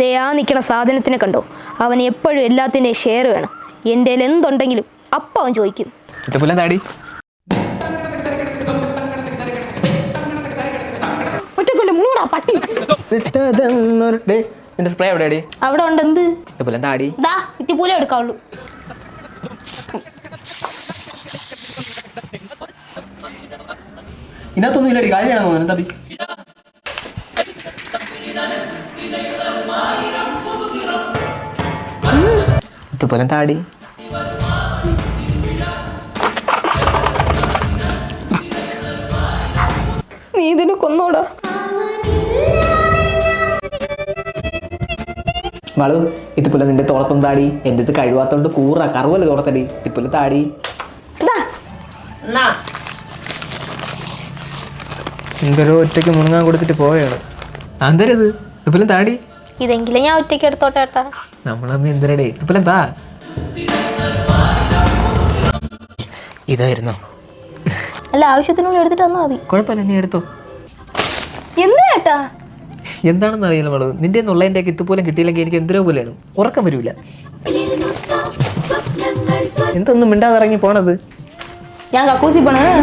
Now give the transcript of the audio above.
ദേ ആ നിൽക്കണ സാധനത്തിനെ കണ്ടോ? അവൻ എപ്പോഴും എല്ലാത്തിന്റെയും ഷെയർ വേണം. എന്റെ എന്തുണ്ടെങ്കിലും അപ്പം അവൻ ചോദിക്കും. ഒറ്റക്കൊണ്ട് മൂടാ പട്ടി. നിന്റെ സ്പ്രേ എവിടെയാടി? അവിടെ താടി ദാ ഇത്തിപ്പൂല എടുക്കാവുള്ളൂ. ഇതിനകത്തൊന്നും ഇല്ലടി കാര്യമാണോ തോന്നുന്നു. എന്താ ഇതുപോലെ താടി. നീ ഇതിനെ കൊന്നോടാ. വളു ഇതുപോലെ നിന്റെ തോളത്തും താടി. എന്റെ ഇത് കഴിവാത്തോണ്ട് കൂറ കറുവല്ലേ തോളത്തടി? ഇതുപോലെ താടി. എന്തൊരു ഒറ്റയ്ക്ക് മുണങ്ങാൻ കൊടുത്തിട്ട് പോയാണ് അന്തരത് ഇതുപോലെ താടി. ഇതെങ്കിലും ഞാൻ ഒറ്റയ്ക്ക് എടുത്തോട്ടെ ഏട്ടാ. നമ്മളമ്മ എന്തിനടേ? ഇതായിരുന്നോ. അല്ല ആവശ്യത്തിനുള്ളിൽ എടുത്തിട്ട് വന്നാൽ മതി. കുഴപ്പമില്ല നീ എടുത്തോ. എന്താ ഏട്ടാ? എന്താണെന്ന് അറിയില്ല വളു നിന്റെ നുള്ളതിന്റെ ഒക്കെ ഇതുപോലും കിട്ടിയില്ലെങ്കിൽ എനിക്ക് എന്തിനോ പോലെയാണ്? ഉറക്കം വരൂല. എന്തൊന്നും മിണ്ടാതെ ഇറങ്ങി പോണത്? ഞാൻ കക്കൂസി പോണേ അയ്യേ